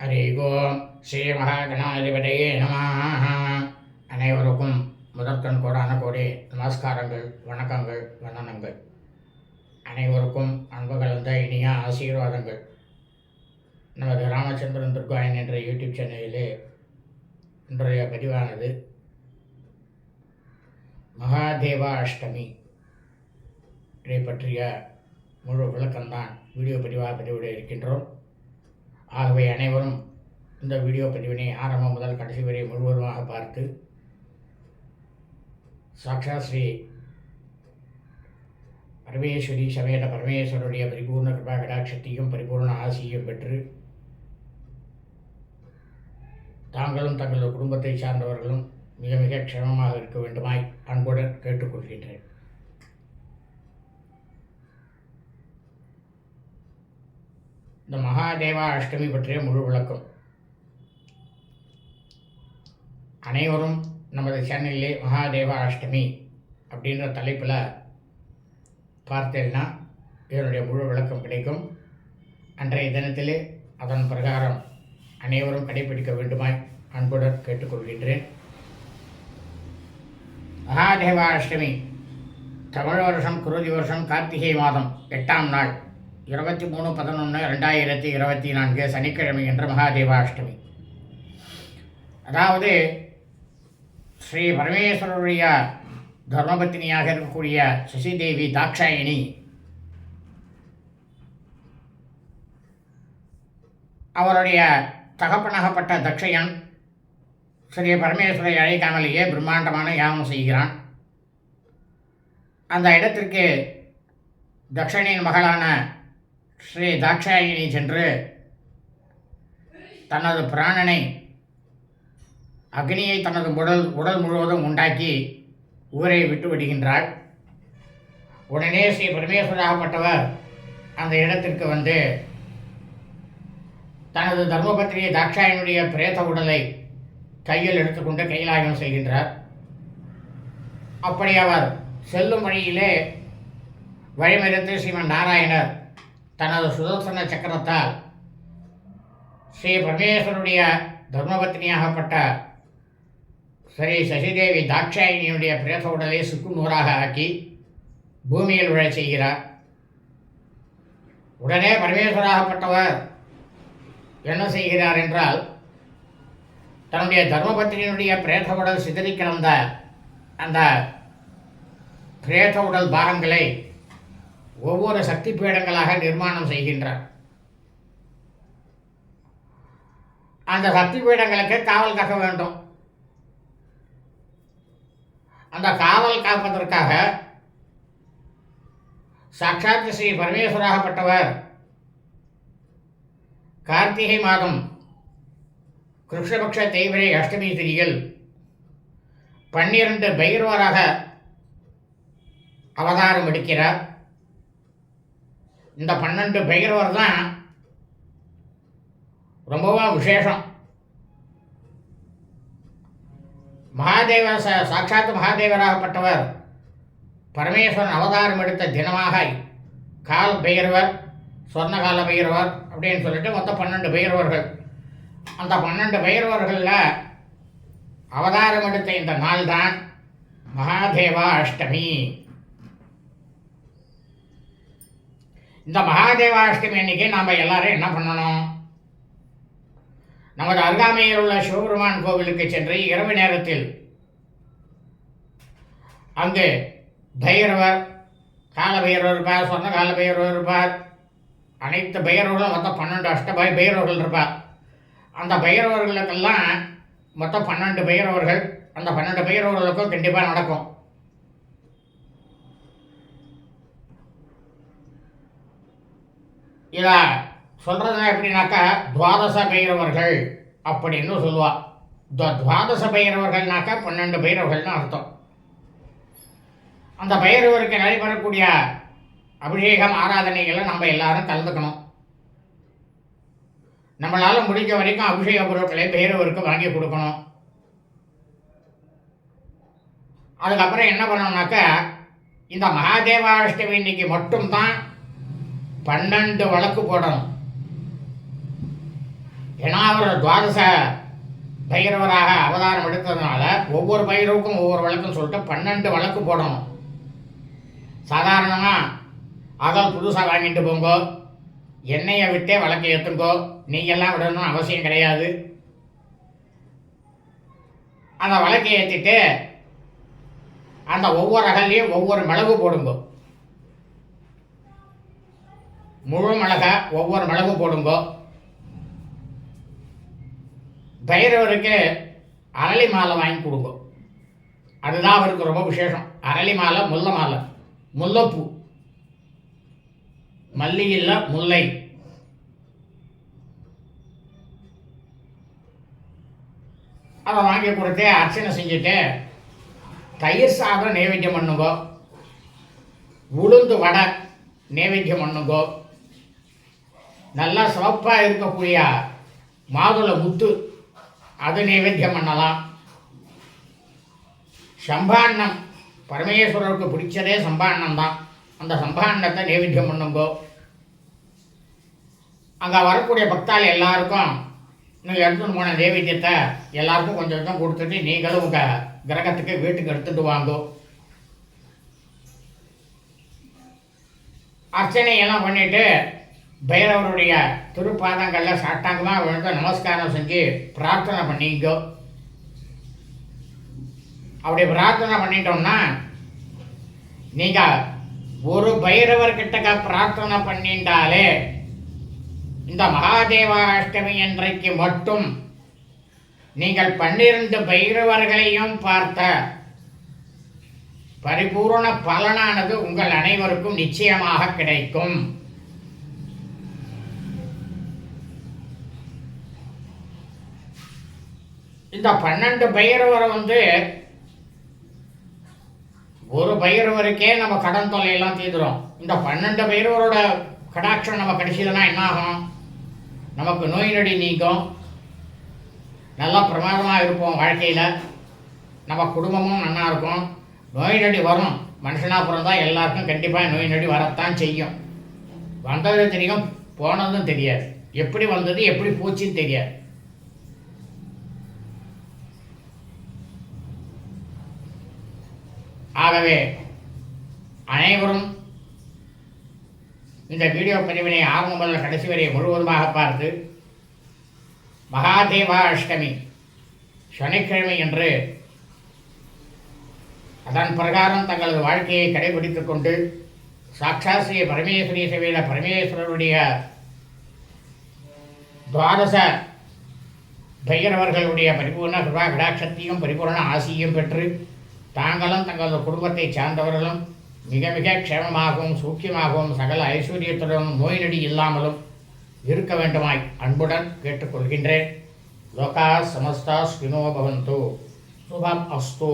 ஹரி ஓம் ஸ்ரீ மகாகணாதிபதியே நம அனைவருக்கும் முதற்கண் கோடான கோடி நமஸ்காரங்கள் வணக்கங்கள் வண்ணனங்கள் அனைவருக்கும் அன்பு கலந்த இனிய ஆசீர்வாதங்கள். நமது ராமச்சந்திரன் துர்காயன் என்ற யூடியூப் சேனலிலே இன்றைய பதிவானது மகாதேவா அஷ்டமி. இதை பற்றிய முழு விளக்கம்தான் வீடியோ பதிவாக பதிவிட இருக்கின்றோம். ஆகவே அனைவரும் இந்த வீடியோ பதிவினை ஆரம்பம் முதல் கடைசி வரை முழுவதுமாக பார்த்து சாக்ஷா ஸ்ரீ பரமேஸ்வரி சமேத பரமேஸ்வருடைய பரிபூர்ண கிருபா கடாட்சத்தையும் பரிபூர்ண ஆசியையும் பெற்று தாங்களும் தங்களது குடும்பத்தை சார்ந்தவர்களும் மிக மிக க்ஷமமாக இருக்க வேண்டுமாய் அன்புடன் கேட்டுக்கொள்கின்றேன். இந்த மகாதேவா அஷ்டமி பற்றிய முழு விளக்கம். அனைவரும் நமது சேனலிலே மகாதேவா அஷ்டமி அப்படின்ற தலைப்பில் பார்த்தேன்னா இதனுடைய முழு விளக்கம் கிடைக்கும். அன்றைய தினத்திலே அதன் பிரகாரம் அனைவரும் கடைபிடிக்க வேண்டுமாய் அன்புடன் கேட்டுக்கொள்கின்றேன். மகாதேவா அஷ்டமி தமிழ் வருஷம் குருதி வருஷம் கார்த்திகை மாதம் எட்டாம் நாள். இருபத்தி மூணு பதினொன்று ரெண்டாயிரத்தி இருபத்தி நான்கு சனிக்கிழமை என்ற மகாதேவாஷ்டமி. அதாவது ஸ்ரீ பரமேஸ்வரருடைய தர்மபத்தினியாக இருக்கக்கூடிய சசிதேவி தாக்ஷாயினி அவருடைய தகப்பனாகப்பட்ட தக்ஷயன் ஸ்ரீ பரமேஸ்வரை அழைக்காமலேயே பிரம்மாண்டமான யாகம் செய்கிறான். அந்த இடத்திற்கு தக்ஷனின் மகளான ஸ்ரீ தாட்சாயினி சென்று தனது பிராணனை அக்னியை தனது உடல் உடல் முழுவதும் உண்டாக்கி ஊரை விட்டு விடுகின்றாள். உடனே ஸ்ரீ பரமேஸ்வராகப்பட்டவர் அந்த இடத்திற்கு வந்து தனது தர்மபத்திரி தாட்சாயனுடைய பிரேத உடலை கையில் எடுத்துக்கொண்டு கைலாயம் செய்கின்றார் அப்படி அவர் செல்லும் வழியிலே வழிமறித்து ஸ்ரீமன் நாராயணர் தனது சுதர்சன சக்கரத்தால் ஸ்ரீ பரமேஸ்வருடைய தர்மபத்னியாகப்பட்ட ஸ்ரீ சசிதேவி தாட்சாயினியுடைய பிரேத உடலை சுக்கு நூறாக ஆக்கி பூமியில் விழச் செய்கிறார். உடனே பரமேஸ்வராகப்பட்டவர் என்ன செய்கிறார் என்றால் தன்னுடைய தர்மபத்தினியினுடைய பிரேத உடல் சிதறி கிடந்த அந்த பிரேத உடல் பாகங்களை ஒவ்வொரு சக்தி பீடங்களாக நிர்மாணம் செய்கின்றார். அந்த சக்தி பீடங்களுக்கு காவல் காக்க வேண்டும். அந்த காவல் காப்பதற்காக சாட்சாத் ஸ்ரீ பரமேஸ்வராகப்பட்டவர் கார்த்திகை மாதம் கிருஷ்ணபக்ஷ தேய்பிரை அஷ்டமி திரியில் பன்னிரண்டு பைரவராக அவதாரம் எடுக்கிறார். இந்த பன்னெண்டு பைரவர் தான் ரொம்பவும் விசேஷம். மகாதேவ ச சாட்சாத் மகாதேவராகப்பட்டவர் பரமேஸ்வரன் அவதாரம் எடுத்த தினமாக கால் பைரவர் சொர்ணகால பைரவர் அப்படின்னு சொல்லிட்டு மொத்தம் பன்னெண்டு பைரவர்கள். அந்த பன்னெண்டு பைரவர்களில் அவதாரம் எடுத்த இந்த நாள் தான் மகாதேவா அஷ்டமி. இந்த மகாதேவாஷ்டமி அன்னைக்கு நாம் எல்லாரும் என்ன பண்ணணும்? நமது அருகாமையில் உள்ள சிவபெருமான் கோவிலுக்கு சென்று இரவு நேரத்தில் அங்கு பைரவர் கால பைரவர் இருப்பார் சொன்ன கால பைரவர் இருப்பார். அனைத்து பைரவர்களும் மொத்தம் பன்னெண்டு அஷ்டபாய் பைரவர்கள் இருப்பார். அந்த பைரவர்களுக்கெல்லாம் மொத்தம் பன்னெண்டு பைரவர்கள். அந்த பன்னெண்டு பைரவர்களுக்கும் கண்டிப்பாக நடக்கும். இதை சொல்கிறது எப்படின்னாக்கா துவாதச பைரவர்கள் அப்படின்னு சொல்லுவாள் துவாதச பைரவர்கள்னாக்கா பன்னெண்டு பைரவர்கள்னு அர்த்தம். அந்த பைரவருக்கு நடைபெறக்கூடிய அபிஷேகம் ஆராதனைகளை நம்ம எல்லாரும் கலந்துக்கணும். நம்மளால் முடிஞ்ச வரைக்கும் அபிஷேக பொருட்களை பைரவருக்கு வாங்கி கொடுக்கணும். அதுக்கப்புறம் என்ன பண்ணணும்னாக்கா இந்த மகாதேவாஷ்டமி இன்னைக்கு மட்டும்தான் பன்னெண்டு வழக்கு போடணும். ஏன்னா அவர் துவாதச பைரவராக அவதாரம் எடுத்ததுனால ஒவ்வொரு பைரவுக்கும் ஒவ்வொரு வழக்குன்னு சொல்லிட்டு பன்னெண்டு வழக்கு போடணும். சாதாரணமாக அகல் புதுசாக வாங்கிட்டு போங்கோ. எண்ணெயை விட்டே வழக்கு ஏற்றுங்கோ நீங்கள்லாம் விடணும்னு அவசியம் கிடையாது. அந்த வழக்கை ஏற்றிட்டு அந்த ஒவ்வொரு அகல்லையும் ஒவ்வொரு மிளகு போடுங்கோ. முழு மிளகா ஒவ்வொரு மிளகு போடுங்கோ. பைரவருக்கு அரளி மாலை வாங்கி கொடுங்க. அதுதான் அவருக்கு ரொம்ப விசேஷம். அரளி மாலை முல்லை மாலை. முல்லைப்பூ. மல்லி முல்லை. அதை வாங்கி கொடுத்து அர்ச்சனை செஞ்சுட்டு தயிர் சாதம் நைவேத்தியம் பண்ணுங்கோ. உளுந்து வடை நைவேத்தியம் பண்ணுங்கோ. நல்லா சிவப்பாக இருக்கக்கூடிய மாதுளை முத்து அது நைவேத்தியம் பண்ணலாம். சம்பாண்ணம் பரமேஸ்வரருக்கு பிடிச்சதே சம்பாண்ணம் தான். அந்த சம்பாண்ணத்தை நைவேத்தியம் பண்ணுங்கோ அங்கே வரக்கூடிய பக்தாள் எல்லாருக்கும் இன்னும் எடுத்துன்னு போன நைவேத்தியத்தை எல்லாருக்கும் கொஞ்சம் கொஞ்சம் கொடுத்துட்டு நீங்களும் உங்கள் கிரகத்துக்கு வீட்டுக்கு எடுத்துட்டு வாங்கோ. அர்ச்சனையெல்லாம் பண்ணிவிட்டு பைரவருடைய திருப்பாதங்களில் சாட்டாங்கமாக விழுந்து நமஸ்காரம் செஞ்சு பிரார்த்தனை பண்ணிக்கோ. அப்படி பிரார்த்தனை பண்ணிட்டோம்னா நீங்கள் ஒரு பைரவர்கிட்ட பிரார்த்தனை பண்ணிட்டாலே இந்த மகாதேவ அஷ்டமி அன்றைக்கு மட்டும் நீங்கள் பன்னிரண்டு பைரவர்களையும் பார்த்த பரிபூர்ண பலனானது உங்கள் அனைவருக்கும் நிச்சயமாக கிடைக்கும். இந்த பன்னெண்டு பைரவரை வந்து ஒரு பைரவருக்கே நம்ம கடன் தொல்லையெல்லாம் தீர்த்துறோம் இந்த பன்னெண்டு பைரவரோட கடாட்சம் நம்ம கிடைச்சதுன்னா என்ன ஆகும்? நமக்கு நோய் நொடி நீக்கும் நல்லா பிரமாதமாக இருப்போம் வாழ்க்கையில். நம்ம குடும்பமும் நல்லா இருக்கும். நோய் நொடி வரும். மனுஷனாக பிறந்தால் எல்லாருக்கும் கண்டிப்பாக நோய் நொடி வரத்தான் செய்யும். வந்தது தெரியும் போனதும் தெரியாது. எப்படி வந்தது எப்படி போச்சுன்னு தெரியாது. ஆகவே அனைவரும் இந்த வீடியோ பதிவினை ஆரம்பம் முதல் கடைசி வரை முழுவதுமாக பார்த்து மகாதேவா அஷ்டமி சனிக்கிழமை என்று அதன் பிரகாரம் தங்களது வாழ்க்கையை கடைபிடித்துக் கொண்டு சாட்சாத் ஸ்ரீ பரமேஸ்வரி சேவையில் பரமேஸ்வரருடைய துவாதச பைரவர்களுடைய பரிபூர்ண கிருபா கடாட்சத்தையும் பரிபூர்ண ஆசியும் பெற்று தாங்களும் தங்களது குடும்பத்தை சார்ந்தவர்களும் மிக மிக க்ஷேமமாகவும் சூக்கியமாகவும் சகல ஐஸ்வர்யத்துடனும் நோய் நொடி இல்லாமலும் இருக்க வேண்டுமாய் அன்புடன் கேட்டுக்கொள்கின்றேன். லோகா சமஸ்தா ஸ்வினோ பவந்து. சுபம் அஸ்து.